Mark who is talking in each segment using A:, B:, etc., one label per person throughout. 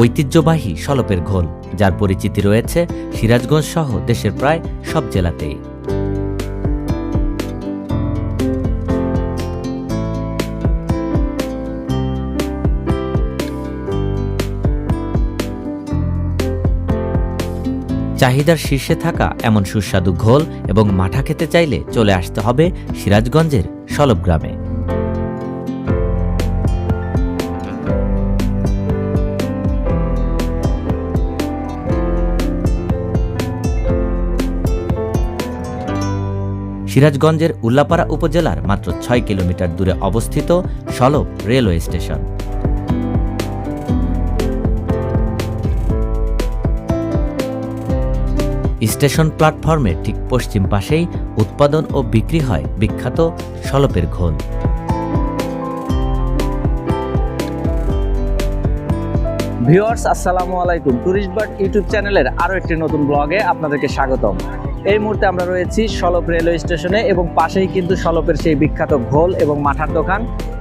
A: ঐতিহ্যবাহী সলপের ঘোল, যার পরিচিতি রয়েছে সিরাজগঞ্জ সহ দেশের প্রায় সব জেলাতেই। চাহিদার শীর্ষে থাকা এমন সুস্বাদু ঘোল এবং মাঠা খেতে চাইলে চলে আসতে হবে সিরাজগঞ্জের সলব গ্রামে। সিরাজগঞ্জের উল্লাপাড়া উপজেলার মাত্র ছয় কিলোমিটার দূরে অবস্থিত সলব রেলওয়ে স্টেশন। স্টেশন প্ল্যাটফর্মের ঠিক পশ্চিম পাশেই উৎপাদন ও বিক্রি হয় বিখ্যাত সলপের ঘোল।
B: ভিউয়ার্স, আসসালামু আলাইকুম। টুরিস্ট বার্ড ইউটিউব চ্যানেলের আরও একটি নতুন ব্লগে আপনাদেরকে স্বাগতম। এই মুহূর্তে আমরা রয়েছি সলপ রেলওয়ে স্টেশনে এবং পাশেই কিন্তু সলপের সেই বিখ্যাত ঘোল এবং মাঠার দোকান।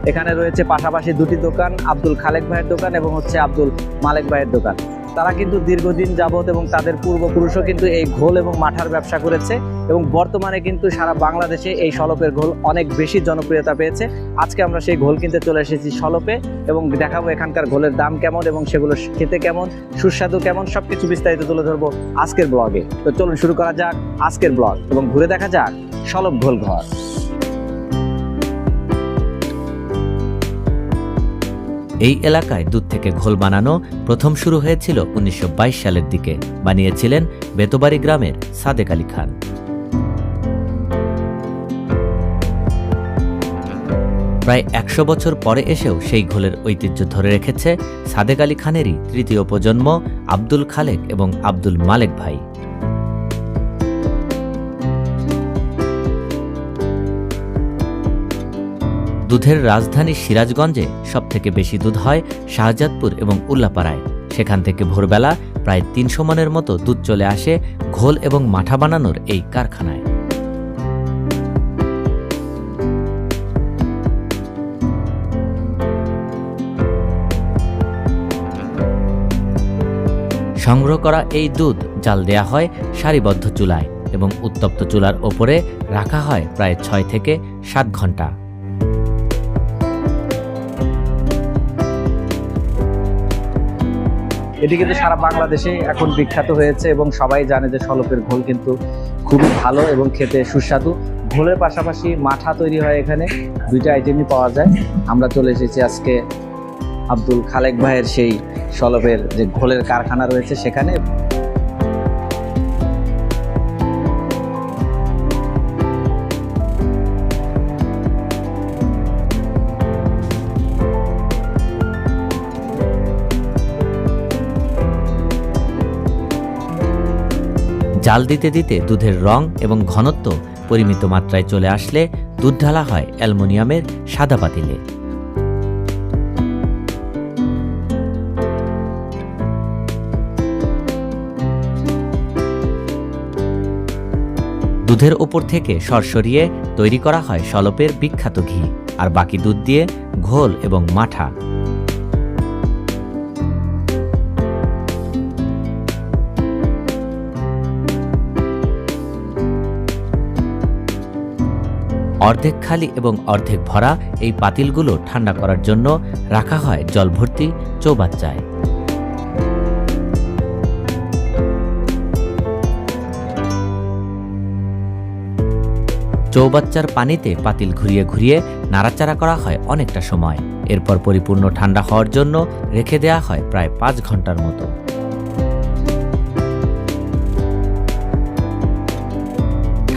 B: এখানে রয়েছে পাশাপাশি দুটি দোকান, আব্দুল খালেক ভাইয়ের দোকান এবং হচ্ছে আব্দুল মালেক ভাইয়ের দোকান। তারা কিন্তু দীর্ঘদিন যাবত এবং তাদের পূর্বপুরুষও কিন্তু এই ঘোল এবং মাঠার ব্যবসা করেছে এবং বর্তমানে কিন্তু সারা বাংলাদেশে এই সলপের ঘোল অনেক বেশি জনপ্রিয়তা পেয়েছে। আজকে আমরা সেই ঘোল কিনতে চলে এসেছি সলপে এবং দেখাবো এখানকার ঘোলের দাম কেমন এবং সেগুলো খেতে কেমন, সুস্বাদু কেমন, সবকিছু বিস্তারিত তুলে ধরবো আজকের ব্লগে। তো চলুন শুরু করা যাক আজকের ব্লগ এবং ঘুরে দেখা যাক সলপ ঘোল ঘর।
A: এই এলাকায় দুধ থেকে ঘোল বানানো প্রথম শুরু হয়েছিল উনিশশো বাইশ সালের দিকে। বানিয়েছিলেন বেতবাড়ি গ্রামের সাদেক আলী খান। প্রায় একশো বছর পরে এসেও সেই ঘোলের ঐতিহ্য ধরে রেখেছে সাদেক আলী খানেরই তৃতীয় প্রজন্ম আব্দুল খালেক এবং আব্দুল মালেক ভাই। দুধের রাজধানী সিরাজগঞ্জে সবথেকে বেশি দুধ হয় শাহজাদপুর এবং উল্লাপাড়ায়। সেখান থেকে ভোরবেলা প্রায় তিনশো মনের মতো দুধ চলে আসে ঘোল এবং মাঠা বানানোর এই কারখানায়। সংগ্রহ করা এই দুধ জাল দেয়া হয় সারিবদ্ধ চুলায় এবং উত্তপ্ত চুলার ওপরে রাখা হয় প্রায় ছয় থেকে সাত ঘণ্টা।
B: এটি কিন্তু সারা বাংলাদেশে এখন বিখ্যাত হয়েছে এবং সবাই জানে যে সলপের ঘোল কিন্তু খুবই ভালো এবং খেতে সুস্বাদু। ঘোলের পাশাপাশি মাঠা তৈরি হয় এখানে, দুইটা আইটেমই পাওয়া যায়। আমরা চলে এসেছি আজকে আব্দুল খালেক ভাইয়ের সেই সলপের যে ঘোলের কারখানা রয়েছে সেখানে।
A: জাল দিতে দিতে দুধের রং এবং ঘনত্ব পরিমিত মাত্রায় চলে আসলে দুধ ঢালা হয় অ্যালুমিনিয়ামের সাদা পাতিলে। দুধের ওপর থেকে সরসরিয়ে তৈরি করা হয় সলপের বিখ্যাত ঘি, আর বাকি দুধ দিয়ে ঘোল এবং মাঠা। অর্ধেক খালি এবং অর্ধেক ভরা এই পাতিলগুলো ঠান্ডা করার জন্য রাখা হয় জল ভর্তি চৌবাচ্চায়। চৌবাচ্চার পানিতে পাতিল ঘুরিয়ে ঘুরিয়ে নাড়াচাড়া করা হয় অনেকটা সময়। এরপর পরিপূর্ণ ঠান্ডা হওয়ার জন্য রেখে দেওয়া হয় প্রায় পাঁচ ঘণ্টার মতো।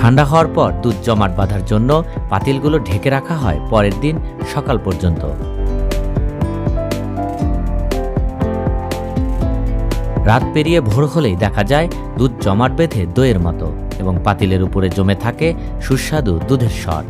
A: ঠান্ডা হওয়ার পর দুধ জমাট বাঁধার জন্য পাতিলগুলো ঢেকে রাখা হয় পরের দিন সকাল পর্যন্ত। রাত পেরিয়ে ভোর হলেই দেখা যায় দুধ জমাট বেঁধে দইয়ের মতো এবং পাতিলের উপরে জমে থাকে সুস্বাদু দুধের স্বর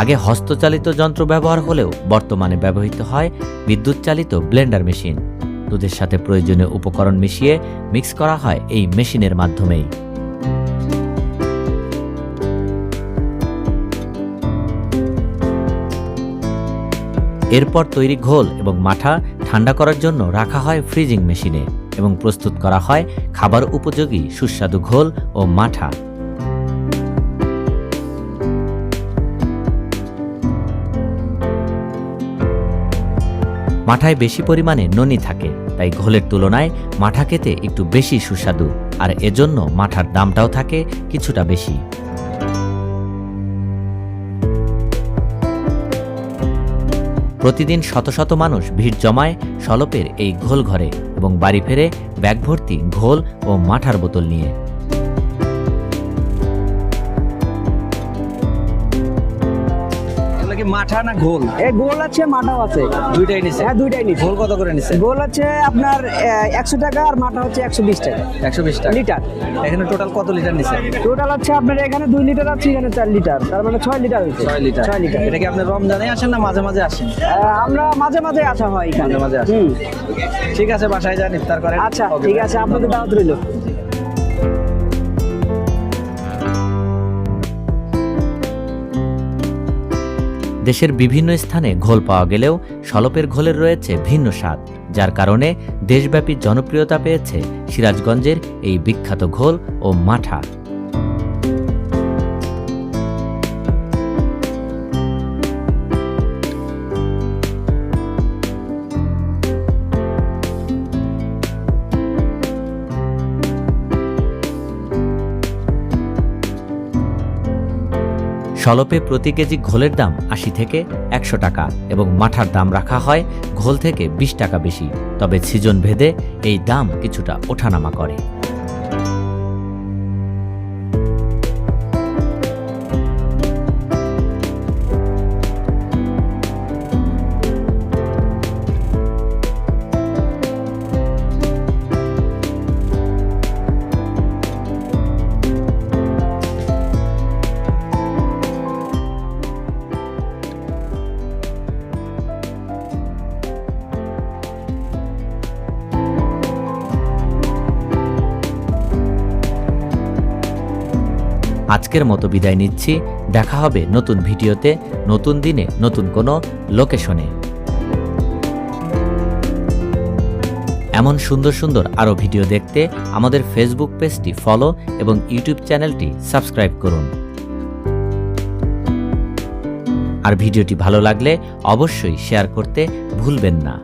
A: আগে হস্তচালিত যন্ত্র ব্যবহার হলেও বর্তমানে ব্যবহৃত হয় বিদ্যুৎ চালিত ব্লেন্ডার মেশিন। দুধের সাথে প্রয়োজনীয় উপকরণ মিশিয়ে মিক্স করা হয় এই মেশিনের মাধ্যমেই। এরপর তৈরি ঘোল এবং মাঠা ঠান্ডা করার জন্য রাখা হয় ফ্রিজিং মেশিনে এবং প্রস্তুত করা হয় খাবার উপযোগী সুস্বাদু ঘোল ও মাঠা। মাঠায় বেশি পরিমাণে ননি থাকে, তাই ঘোলের তুলনায় মাঠা খেতে একটু বেশি সুস্বাদু, আর এজন্য মাঠার দামটাও থাকে কিছুটা বেশি। প্রতিদিন শত শত মানুষ ভিড় জমায় সলপের এই ঘোল ঘরে এবং বাড়ি ফেরে ব্যাগ ভর্তি ঘোল ও মাঠার বোতল নিয়ে।
B: কি মাঠা না ঘোল
C: এই গোল আছে মাঠাও আছে।
B: দুইটাই নিছে?
C: হ্যাঁ দুইটাই নিচ্ছে
B: ঘোল কত করে নিছে?
C: গোল আছে আপনার একশো টাকা আর মাঠা হচ্ছে একশো বিশ টাকা।
B: একশো বিশ টাকা।
C: লিটার।
B: এখানে টোটাল কত লিটার নিছে?
C: টোটাল হচ্ছে আপনার এখানে দুই লিটার আছে এখানে চার লিটার। তার মানে ছয় লিটার হচ্ছে
B: ছয় লিটার।
C: ছয় লিটার।
B: এটা কি আপনি রমজানে আসেন না মাঝে মাঝে আসেন?
C: আমরা মাঝে মাঝে আসা হয় এখানে।
B: মাঝে মাঝে আসেন। ঠিক আছে বাসায় যান ইফতার করেন।
C: আচ্ছা ঠিক আছে আপনাদের দাওয়াত রইল।
A: দেশের বিভিন্ন স্থানে ঘোল পাওয়া গেলেও সলপের ঘোলের রয়েছে ভিন্ন স্বাদ, যার কারণে দেশব্যাপী জনপ্রিয়তা পেয়েছে সিরাজগঞ্জের এই বিখ্যাত ঘোল ও মাঠা। সলপে প্রতি কেজি ঘোলের দাম আশি থেকে একশো টাকা এবং মাঠার দাম রাখা হয় ঘোল থেকে বিশ টাকা বেশি। তবে সিজন ভেদে এই দাম কিছুটা ওঠানামা করে। আজকের মতো বিদায় নিচ্ছি। দেখা হবে নতুন ভিডিওতে, নতুন দিনে, নতুন কোনো লোকেশনে। এমন সুন্দর সুন্দর আরও ভিডিও দেখতে আমাদের ফেসবুক পেজটি ফলো এবং ইউটিউব চ্যানেলটি সাবস্ক্রাইব করুন। আর ভিডিওটি ভালো লাগলে অবশ্যই শেয়ার করতে ভুলবেন না।